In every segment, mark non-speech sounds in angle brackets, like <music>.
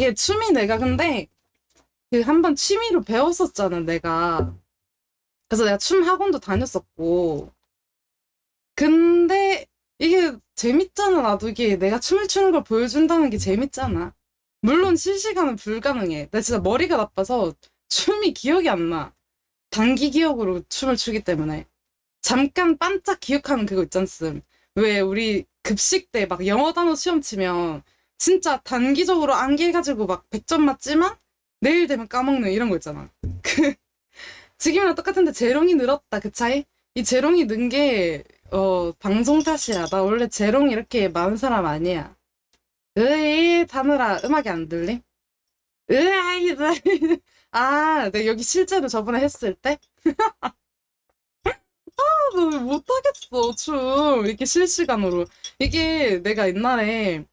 이게 춤이 내가 근데 그 한 번 취미로 배웠었잖아, 내가. 그래서 내가 춤 학원도 다녔었고. 근데 이게 재밌잖아, 나도 이게 내가 춤을 추는 걸 보여준다는 게 재밌잖아. 물론 실시간은 불가능해. 나 진짜 머리가 나빠서 춤이 기억이 안 나. 단기 기억으로 춤을 추기 때문에. 잠깐 반짝 기억하는 그거 있잖음. 왜 우리 급식 때 막 영어 단어 시험 치면 진짜 단기적으로 암기해가지고 막 100점 맞지만 내일 되면 까먹는 이런 거 있잖아. 그 <laughs> 지금이랑 똑같은데 재롱이 늘었다 그 차이? 이 재롱이 는 게 어 방송 탓이야. 나 원래 재롱이 이렇게 많은 사람 아니야. 으이 다느라 음악이 안 들림? 으아이 <laughs> 아, 내가 여기 실제로 저번에 했을 때? <laughs> 아, 너 못하겠어, 춤. 이렇게 실시간으로. 이게 내가 옛날에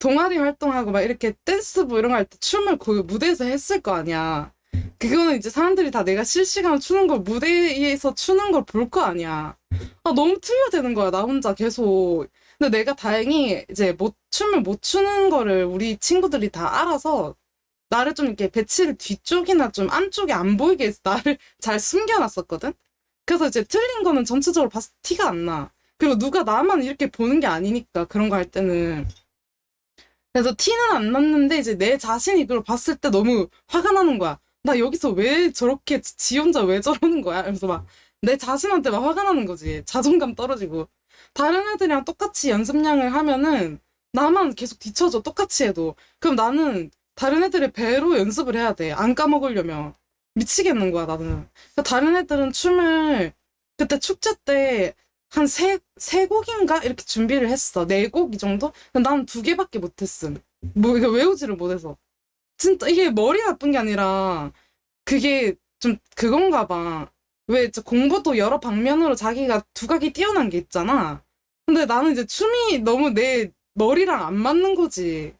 동아리 활동하고 막 이렇게 댄스부 이런 거 할 때 춤을 그 무대에서 했을 거 아니야. 그거는 이제 사람들이 다 내가 실시간으로 추는 걸 무대에서 추는 걸 볼 거 아니야. 아, 너무 틀려되는 거야, 나 혼자 계속. 근데 내가 다행히 이제 못, 춤을 못 추는 거를 우리 친구들이 다 알아서 나를 좀 이렇게 배치를 뒤쪽이나 좀 안쪽에 안 보이게 해서 나를 <laughs> 잘 숨겨놨었거든? 그래서 이제 틀린 거는 전체적으로 때 티가 안 나. 그리고 누가 나만 이렇게 보는 게 아니니까 그런 거 할 때는. 그래서 티는 안 났는데 이제 내 자신이 그걸 봤을 때 너무 화가 나는 거야. 나 여기서 왜 저렇게 지- 지 혼자 왜 저러는 거야? 그래서 막 내 자신한테 막 화가 나는 거지. 자존감 떨어지고. 다른 애들이랑 똑같이 연습량을 하면은 나만 계속 뒤쳐져. 똑같이 해도. 그럼 나는 다른 애들의 배로 연습을 해야 돼. 안 까먹으려면. 미치겠는 거야, 나는. 그러니까 다른 애들은 춤을 그때 축제 때 한 세, 세 곡인가? 이렇게 준비를 했어. 네 곡 이 정도? 나는 두 개밖에 못했음. 뭐, 이거 외우지를 못해서. 진짜 이게 머리 나쁜 게 아니라 그게 좀 그건가 봐. 왜 공부도 여러 방면으로 자기가 두각이 뛰어난 게 있잖아. 근데 나는 이제 춤이 너무 내 머리랑 안 맞는 거지.